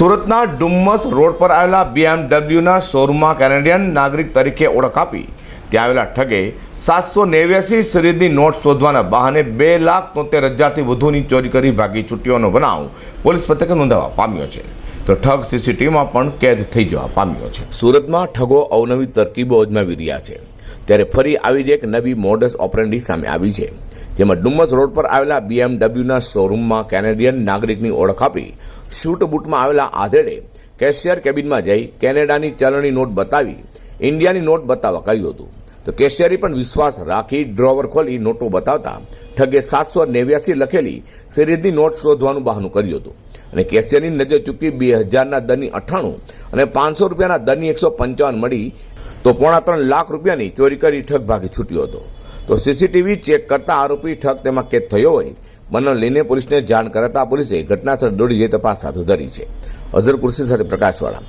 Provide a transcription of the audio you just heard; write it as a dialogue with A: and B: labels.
A: સુરતના ડુમ્મસ રોડ પર આવેલા બીએમડબ્લ્યુના શોરૂમમાં કેનેડિયન નાગરિક તરીકે ઓળખ આપી. ત્યાં આવેલા ઠગે સાતસો નેવ્યાસી શરીરની નોટ શોધવાના બહાને બે લાખ તોતેર હજારથી વધુની ચોરી કરી ભાગી છૂટ્યોનો બનાવ પોલીસ પથકે નોંધાવા પામ્યો છે. તો ઠગ સીસીટીવીમાં પણ કેદ થઈ જવા પામ્યો છે. સુરતમાં ઠગો અવનવી તરકીબો અજમાવી રહ્યા છે. ત્યારે ફરી આવી જ એક નવી મોડસ ઓપરેન્ડી સામે આવી છે. જેમાં ડુમ્મસ રોડ પર આવેલા બીએમડબ્લ્યુના શોરૂમમાં કેનેડિયન નાગરિકની ઓળખ આપી શૂટ બૂટમાં આવેલા આધેડે કેશિયર કેબિનમાં જઈ કેનેડાની ચલણી નોટ બતાવી ઇન્ડિયાની નોટ બતાવવા કહ્યું હતું. તો કેશિયરે પણ વિશ્વાસ રાખી ડ્રોવર ખોલી નોટો બતાવતા ઠગે સાતસો નેવ્યાસી લખેલી સિરીઝની નોટ શોધવાનું બહાનું કર્યું હતું. અને કેશિયરની નજર ચૂકી બે હજારના દરની અઠ્ઠાણું અને પાંચસો રૂપિયાના દરની એકસો પંચાવન મળી તો પોણા ત્રણ લાખ રૂપિયાની ચોરી કરી ઠગ ભાગી છૂટ્યો હતો. તો સીસીટીવી ચેક કરતા આરોપી ઠગ તેમાં કેદ થયો હોય. બંને લઈને પોલીસને જાણ કરાતા પોલીસે ઘટનાસ્થળ દોડી જઈ તપાસ હાથ ધરી છે. અઝર કુર્સી સાથે પ્રકાશવાળા.